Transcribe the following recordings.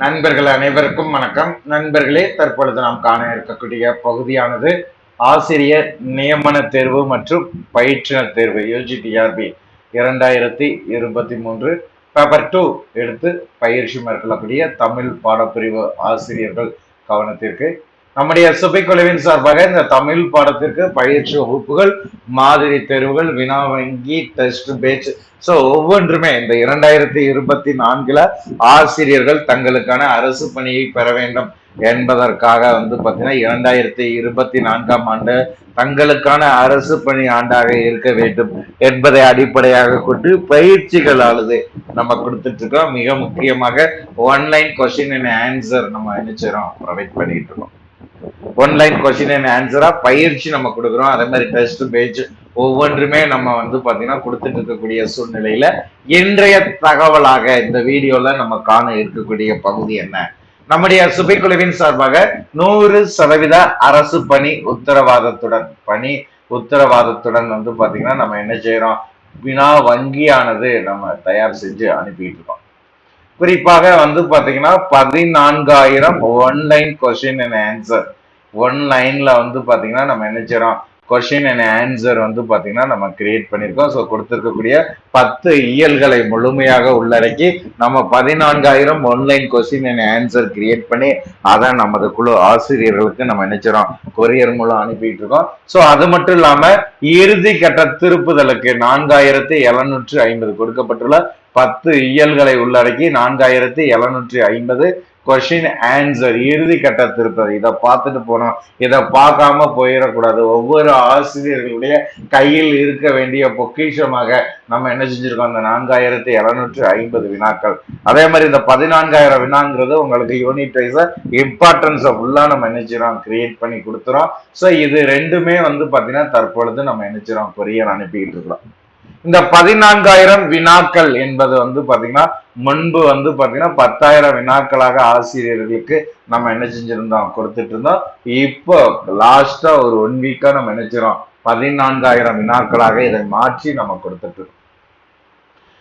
நண்பர்கள் அனைவருக்கும் வணக்கம். நண்பர்களே தற்பொழுது நாம் காண இருக்கக்கூடிய பகுதியானது ஆசிரியர் நியமன தேர்வு மற்றும் பயிற்றுனர் தேர்வு யூஜிடிஆர்பி இரண்டாயிரத்தி இருபத்தி மூன்று பேப்பர் டூ எடுத்து பயிற்சி மேற்கொள்ளக்கூடிய தமிழ் பாடப்பிரிவு ஆசிரியர்கள் கவனத்திற்கு நம்முடைய சுபைக்குழுவின் சார்பாக இந்த தமிழ் பாடத்திற்கு பயிற்சி வகுப்புகள் மாதிரி தேர்வுகள் வினா வங்கி டெஸ்ட் பேட்ச் ஸோ ஒவ்வொன்றுமே இந்த இரண்டாயிரத்தி இருபத்தி நான்கில் ஆசிரியர்கள் தங்களுக்கான அரசு பணியை பெற வேண்டும் என்பதற்காக வந்து பார்த்தீங்கன்னா இரண்டாயிரத்தி இருபத்தி நான்காம் ஆண்டு தங்களுக்கான அரசு பணி ஆண்டாக இருக்க வேண்டும் என்பதை அடிப்படையாக கொண்டு பயிற்சிகளானது நம்ம கொடுத்துட்டு இருக்கோம் மிக முக்கியமாக ஒன்லைன் கொஸ்டின் அண்ட் ஆன்சர் நம்ம நினைச்சிரோம் ப்ரொவைட் பண்ணிட்டு இருக்கோம் ஒன்லைன் கொஸ்டின் அண்ட் ஆன்சரா பயிற்சி நம்ம கொடுக்குறோம். அதே மாதிரி டெஸ்ட் பேஜ் ஒவ்வொன்றுமே நம்ம வந்து பாத்தீங்கன்னா கொடுத்துட்டு இருக்கக்கூடிய சூழ்நிலையில இன்றைய தகவலாக இந்த வீடியோல நம்ம காண இருக்கக்கூடிய பகுதி என்ன? நம்முடைய சுபைக்குழுவின் சார்பாக நூறு சதவீத அரசு பணி உத்தரவாதத்துடன் பணி உத்தரவாதத்துடன் வந்து பாத்தீங்கன்னா நம்ம என்ன செய்யறோம்? வினா வங்கியானது நம்ம தயார் செஞ்சு அனுப்பிட்டு இருக்கோம். குறிப்பாக வந்து பாத்தீங்கன்னா பதினான்காயிரம் online question and answer one லைன்ல வந்து பாத்தீங்கன்னா நம்ம என்ன செய்யறோம் கொஷின் அண்ட் ஆன்சர் வந்து பாத்தீங்கன்னா நம்ம கிரியேட் பண்ணியிருக்கோம் ஸோ கொடுத்துருக்கக்கூடிய பத்து இயல்களை முழுமையாக உள்ளடக்கி நம்ம பதினான்காயிரம் online question and answer create பண்ணி அதை நமது குழு ஆசிரியர்களுக்கு நம்ம நினைச்சிரோம் கொரியர் மூலம் அனுப்பிட்டு இருக்கோம். ஸோ அது மட்டும் இல்லாம இறுதி கட்ட திருப்புதலுக்கு நான்காயிரத்தி எழுநூற்று ஐம்பது கொடுக்கப்பட்டுள்ள பத்து இயல்களை உள்ளடக்கி நான்காயிரத்தி எழுநூற்றி ஐம்பது கொஷின் ஆன்சர் இறுதி கட்ட இருப்பது இதை பார்த்துட்டு போனோம். இதை பார்க்காம போயிடக்கூடாது. ஒவ்வொரு ஆசிரியர்களுடைய கையில் இருக்க வேண்டிய பொக்கிஷமாக நம்ம என்ன செஞ்சிருக்கோம்? அந்த நான்காயிரத்தி எழுநூற்றி ஐம்பது வினாக்கள். அதே மாதிரி இந்த பதினான்காயிரம் வினாங்கிறது உங்களுக்கு யூனிட் வைஸா இம்பார்ட்டன்ஸை ஃபுல்லாக நம்ம நினைச்சிடோம் கிரியேட் பண்ணி கொடுத்துறோம். ஸோ இது ரெண்டுமே வந்து பார்த்தீங்கன்னா தற்பொழுது நம்ம நினைச்சிடோம் கொரியர் அனுப்பிக்கிட்டு இருக்கிறோம். இந்த பதினான்காயிரம் வினாக்கள் என்பது வந்து பாத்தீங்கன்னா முன்பு வந்து பாத்தீங்கன்னா பத்தாயிரம் வினாக்களாக ஆசிரியர்களுக்கு நம்ம என்ன செஞ்சிருந்தோம் கொடுத்துட்டு இருந்தோம். இப்போ லாஸ்டா ஒரு ஒன் வீக்கா நம்ம நினைச்சிரோம் பதினான்காயிரம் வினாக்களாக இதை மாற்றி நம்ம கொடுத்துட்டு இருக்கோம்.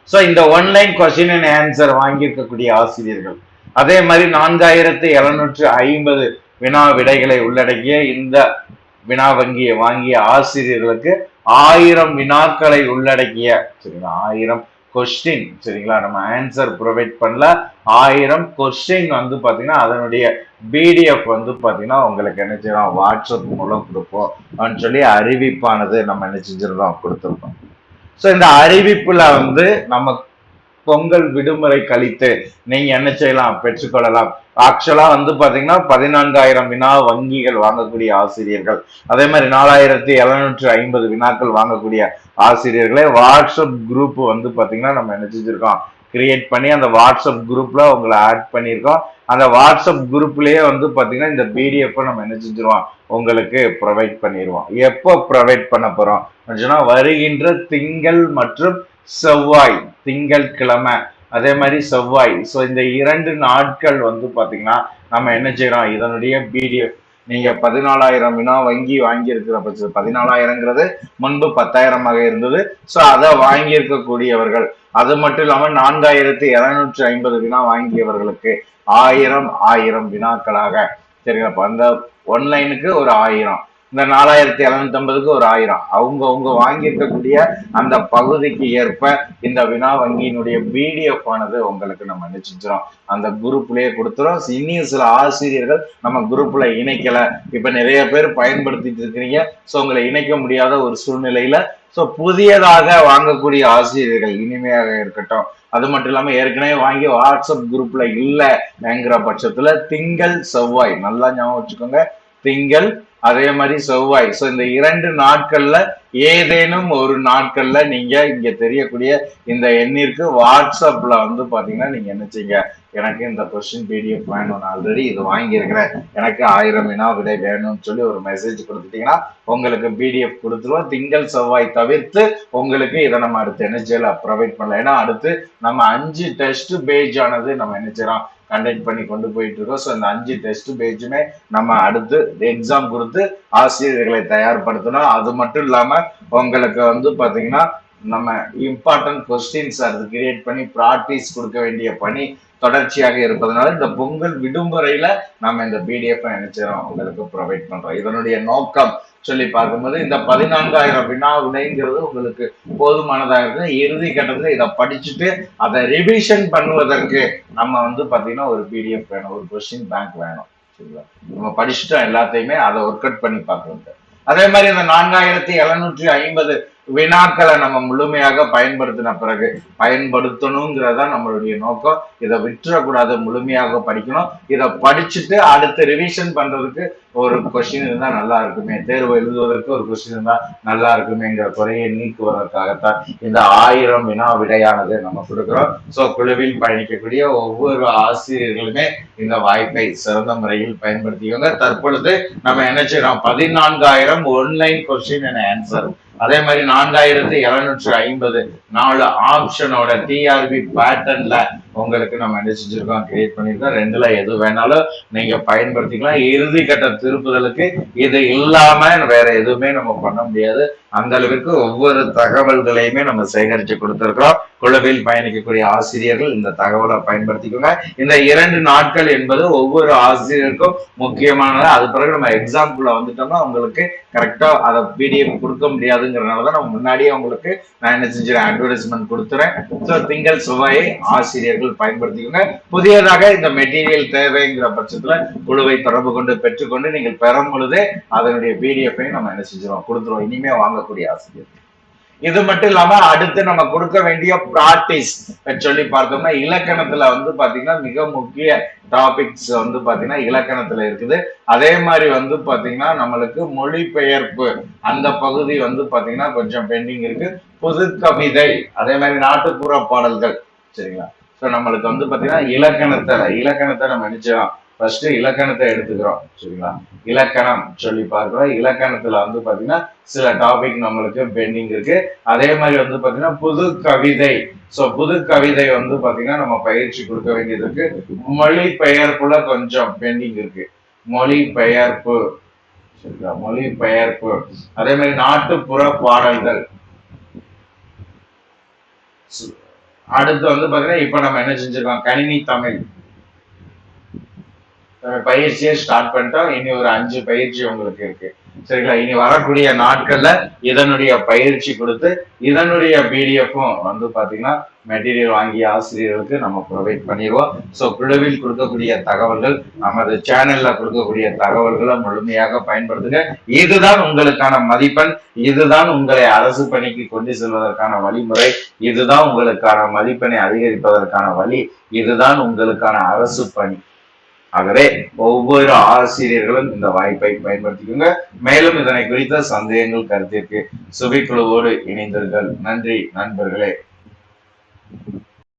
ஸோ இந்த ஒன்லைன் கொஸ்டின் அண்ட் ஆன்சர் வாங்கியிருக்கக்கூடிய ஆசிரியர்கள். அதே மாதிரி நான்காயிரத்தி எழுநூற்று ஐம்பது வினா விடைகளை உள்ளடக்கிய இந்த வினா வங்கியை வாங்கிய ஆசிரியர்களுக்கு ஆயிரம் வினாக்களை உள்ளடக்கிய சரிங்களா? ஆயிரம் கொஸ்டின் சரிங்களா? நம்ம ஆன்சர் ப்ரொவைட் பண்ணல. ஆயிரம் கொஸ்டின் வந்து பார்த்தீங்கன்னா அதனுடைய பிடிஎஃப் வந்து பார்த்தீங்கன்னா உங்களுக்கு என்ன செய்யறோம்? வாட்ஸ்அப் மூலம் கொடுப்போம். அப்படின்னு சொல்லி அறிவிப்பானது நம்ம என்ன செஞ்சிருந்தோம் கொடுத்துருக்கோம். ஸோ இந்த அறிவிப்பில் வந்து நம்ம பொங்கல் விடுமுறை கழித்து நீங்க என்ன செய்யலாம்? பெற்றுக்கொள்ளலாம். ஆக்சுவலா வந்து பாத்தீங்கன்னா பதினான்காயிரம் வினா வங்கிகள் வாங்கக்கூடிய ஆசிரியர்கள். அதே மாதிரி நாலாயிரத்தி எழுநூற்றி ஐம்பது வினாக்கள் வாங்கக்கூடிய ஆசிரியர்களே வாட்ஸ்அப் குரூப் வந்து பாத்தீங்கன்னா நம்ம என்ன செஞ்சிருக்கோம்? கிரியேட் பண்ணி அந்த வாட்ஸ்அப் குரூப்ல உங்களை ஆட் பண்ணியிருக்கோம் அந்த வாட்ஸ்அப் குரூப்லயே வந்து பாத்தீங்கன்னா இந்த பிடிஎஃப் நம்ம என்ன செஞ்சிருவோம்? உங்களுக்கு ப்ரொவைட் பண்ணிடுவோம் எப்போ ப்ரொவைட் பண்ண போறோம்? வருகின்ற திங்கள் மற்றும் செவ்வாய். திங்கள் கிழமை அதே மாதிரி செவ்வாய். ஸோ இந்த இரண்டு நாட்கள் வந்து பார்த்தீங்கன்னா நம்ம என்ன செய்யறோம்? இதனுடைய பிடிஎஃப் நீங்க பதினாலாயிரம் வினா வங்கி வாங்கியிருக்கிற பட்சம் பதினாலாயிரங்கிறது முன்பு பத்தாயிரமாக இருந்தது. ஸோ அதை வாங்கியிருக்கக்கூடியவர்கள் அது மட்டும் இல்லாமல் நான்காயிரத்தி இருநூற்றி ஐம்பது வினா வாங்கியவர்களுக்கு ஆயிரம் ஆயிரம் வினாக்களாக. சரிங்களா? அந்த ஒன்லைனுக்கு ஒரு ஆயிரம். இந்த நாலாயிரத்தி எழுநூத்தி ஐம்பதுக்கு ஒரு ஆயிரம். அவங்க அவங்க வாங்கியிருக்கக்கூடிய அந்த பகுதிக்கு ஏற்ப இந்த வினா வங்கியினுடைய பிடிஎஃப் ஆனது உங்களுக்கு நம்ம நினைச்சிக்கிறோம் அந்த குரூப்லயே கொடுத்துரும் இன்னும் சில ஆசிரியர்கள் நம்ம குரூப்ல இணைக்கல. இப்ப நிறைய பேர் பயன்படுத்திட்டு இருக்கிறீங்க. ஸோ உங்களை இணைக்க முடியாத ஒரு சூழ்நிலையில ஸோ புதியதாக வாங்கக்கூடிய ஆசிரியர்கள் இனிமையாக இருக்கட்டும். அது மட்டும் இல்லாம ஏற்கனவே வாங்கி வாட்ஸ்அப் குரூப்ல இல்லைங்கிற பட்சத்துல திங்கள் செவ்வாய் நல்லா ஞாபகம் வச்சுக்கோங்க. திங்கள் அதே மாதிரி செவ்வாய். ஸோ இந்த இரண்டு நாட்கள்ல ஏதேனும் ஒரு நாட்கள்ல நீங்க இங்க தெரியக்கூடிய இந்த எண்ணிற்கு வாட்ஸ்அப்ல வந்து பாத்தீங்கன்னா நீங்க என்ன செய்யுங்க எனக்கு இந்த கொஸ்டின் பிடிஎஃப் வேணும் நான் ஆல்ரெடி இது வாங்கியிருக்கிறேன். எனக்கு ஆயிரம் வினா விடை வேணும்னு சொல்லி ஒரு மெசேஜ் கொடுத்துட்டீங்கன்னா உங்களுக்கு பிடிஎஃப் கொடுத்துருவோம். திங்கள் செவ்வாய் தவிர்த்து உங்களுக்கு இதை நம்ம அடுத்து என்ன ப்ரொவைட் பண்ணலாம். ஏன்னா அடுத்து நம்ம அஞ்சு டெஸ்ட் பேஜ் ஆனது நம்ம என்ன செய்யறோம்? கண்டக்ட் பண்ணி கொண்டு போயிட்டு இருக்கோம். ஸோ இந்த அஞ்சு டெஸ்ட் பேஜுமே நம்ம அடுத்து எக்ஸாம் கொடுத்து ஆசிரியர்களை தயார்படுத்தணும். அது மட்டும் இல்லாம உங்களுக்கு வந்து பாத்தீங்கன்னா நம்ம இம்பார்ட்டன்ட் கொஸ்டின்ஸ் அது கிரியேட் பண்ணி ப்ராக்டிஸ் கொடுக்க வேண்டிய பணி தொடர்ச்சியாக இருப்பதனால இந்த பொங்கல் விடுமுறையில நம்ம இந்த பிடிஎஃப் நினைச்சிடும் உங்களுக்கு ப்ரொவைட் பண்றோம். இதனுடைய நோக்கம் சொல்லி பார்க்கும்போது இந்த பதினான்காயிரம் வினா விடைங்கிறது உங்களுக்கு போதுமானதாக இருக்கு. இறுதி கட்டத்தில் இதை படிச்சுட்டு அதை ரிவிஷன் பண்ணுவதற்கு நம்ம வந்து பாத்தீங்கன்னா ஒரு பிடிஎஃப் வேணும் ஒரு கொஸ்டின் பேங்க் வேணும். சரிங்களா? நம்ம படிச்சுட்டோம் எல்லாத்தையுமே அதை ஒர்க் அவுட் பண்ணி பார்க்கறது அதே மாதிரி இந்த நான்காயிரத்தி எழுநூற்றி ஐம்பது வினாக்களை நம்ம முழுமையாக பயன்படுத்தின பிறகு பயன்படுத்தணுங்கிறதா நம்மளுடைய நோக்கம். இதை விட்டுறக்கூடாது முழுமையாக படிக்கணும். இதை படிச்சுட்டு அடுத்து ரிவிஷன் பண்றதுக்கு ஒரு கொஸ்டின் இருந்தா நல்லா இருக்குமே. தேர்வு எழுதுவதற்கு ஒரு கொஸ்டின் இருந்தா நல்லா இருக்குமேங்கிற குறையை நீக்குவதற்காகத்தான் இந்த ஆயிரம் வினா விடையானது நம்ம கொடுக்குறோம். ஸோ குழுவில் பயணிக்கக்கூடிய ஒவ்வொரு ஆசிரியர்களுமே இந்த வாய்ப்பை சிறந்த முறையில் பயன்படுத்திக்கோங்க. தற்பொழுது நம்ம என்ன செய்யறோம்? பதினான்காயிரம் ஒன்லைன் கொஸ்டின் என ஆன்சர் அதே மாதிரி நான்காயிரத்தி எழுநூற்றி ஐம்பது நாலு ஆப்ஷனோட டிஆர்பி பேட்டர்ன்ல உங்களுக்கு நம்ம என்ன செஞ்சிருக்கோம்? கிரியேட் பண்ணியிருக்கோம் ரெண்டுல எது வேணாலும் நீங்க பயன்படுத்திக்கலாம். இறுதி கட்ட திருப்புதலுக்கு இது இல்லாம வேற எதுவுமே நம்ம பண்ண முடியாது. அந்த அளவிற்கு ஒவ்வொரு தகவல்களையுமே நம்ம சேகரிச்சு கொடுத்துருக்கிறோம். குழுவில் பயணிக்கக்கூடிய ஆசிரியர்கள் இந்த தகவலை பயன்படுத்திக்கோங்க. இந்த இரண்டு நாட்கள் என்பது ஒவ்வொரு ஆசிரியருக்கும் முக்கியமானது. அது பிறகு நம்ம எக்ஸாம்பிள் வந்துட்டோம்னா உங்களுக்கு கரெக்டா அதை பிடிஎஃப் கொடுக்க முடியாதுங்கிறனாலதான் நம்ம முன்னாடியே உங்களுக்கு நான் என்ன செஞ்சிடறேன் அட்வர்டைஸ்மெண்ட் கொடுத்துறேன். ஸோ திங்கள் செவ்வாயை ஆசிரியர்கள் பயன்படுத்திக்கோங்க. புதியதாக இந்த மெட்டீரியல் தேவைங்கிற பட்சத்துல குழுவை தொடர்பு கொண்டு பெற்றுக்கொண்டு நீங்கள் பெறும் பொழுது அதனுடைய பிடிஎஃபையும் நம்ம என்ன செஞ்சிருவோம்? கொடுத்துருவோம். இனிமே வாங்கக்கூடிய ஆசிரியர் இது மட்டும் இல்லாம அடுத்து நம்ம கொடுக்க வேண்டிய ப்ராக்டிஸ் சொல்லி பார்த்தோம்னா இலக்கணத்துல வந்து பாத்தீங்கன்னா மிக முக்கிய டாபிக்ஸ் வந்து பாத்தீங்கன்னா இலக்கணத்துல இருக்குது. அதே மாதிரி வந்து பாத்தீங்கன்னா நம்மளுக்கு மொழிபெயர்ப்பு அந்த பகுதி வந்து பாத்தீங்கன்னா கொஞ்சம் பெண்டிங் இருக்கு. புது கவிதை அதே மாதிரி நாட்டுப்புற பாடல்கள் சரிங்களா? ஸோ நம்மளுக்கு வந்து பாத்தீங்கன்னா இலக்கணத்தை இலக்கணத்தை நம்ம நினைச்சோம் ஃபர்ஸ்ட் இலக்கணத்தை எடுத்துக்கிறோம் சரிங்களா? இலக்கணம் சொல்லி பார்க்கிறோம். இலக்கணத்துல வந்து பாத்தீங்கன்னா சில டாபிக் நம்மளுக்கு பெண்டிங் இருக்கு. அதே மாதிரி வந்து பாத்தீங்கன்னா புது கவிதை. சோ புது கவிதை வந்து பாத்தீங்கன்னா நம்ம பயிற்சி கொடுக்க வேண்டியது இருக்கு. மொழி பெயர்ப்புல கொஞ்சம் பெண்டிங் இருக்கு. மொழி பெயர்ப்பு சரிங்களா? மொழி பெயர்ப்பு அதே மாதிரி நாட்டுப்புற பாடல்கள். அடுத்து வந்து பாத்தீங்கன்னா இப்ப நம்ம என்ன செஞ்சிருக்கோம்? கணினி தமிழ். பயிற்சியை ஸ்டார்ட் பண்ணிட்டோம். இனி ஒரு அஞ்சு பயிற்சி உங்களுக்கு இருக்கு. சரிங்களா? இனி வரக்கூடிய நாட்கள்ல இதனுடைய பயிற்சி கொடுத்து இதனுடைய பிடிஎஃப்பும் வந்து பாத்தீங்கன்னா மெட்டீரியல் வாங்கிய ஆசிரியர்களுக்கு நம்ம ப்ரொவைட் பண்ணிடுவோம். ஸோ குழுவில் கொடுக்கக்கூடிய தகவல்கள் நமது சேனல்ல கொடுக்கக்கூடிய தகவல்களை முழுமையாக பயன்படுத்துங்க. இதுதான் உங்களுக்கான மதிப்பெண். இதுதான் உங்களை அரசு பணிக்கு கொண்டு செல்வதற்கான வழிமுறை. இதுதான் உங்களுக்கான மதிப்பெண்ணை அதிகரிப்பதற்கான வழி. இதுதான் உங்களுக்கான அரசு பணி. ஆகவே ஒவ்வொரு ஆசிரியர்களும் இந்த வாய்ப்பை பயன்படுத்திக்கோங்க. மேலும் இதனை குறித்த சந்தேகங்கள் கருத்திற்கு சுபிக்குழுவோடு இணைந்தீர்கள் நன்றி நண்பர்களே.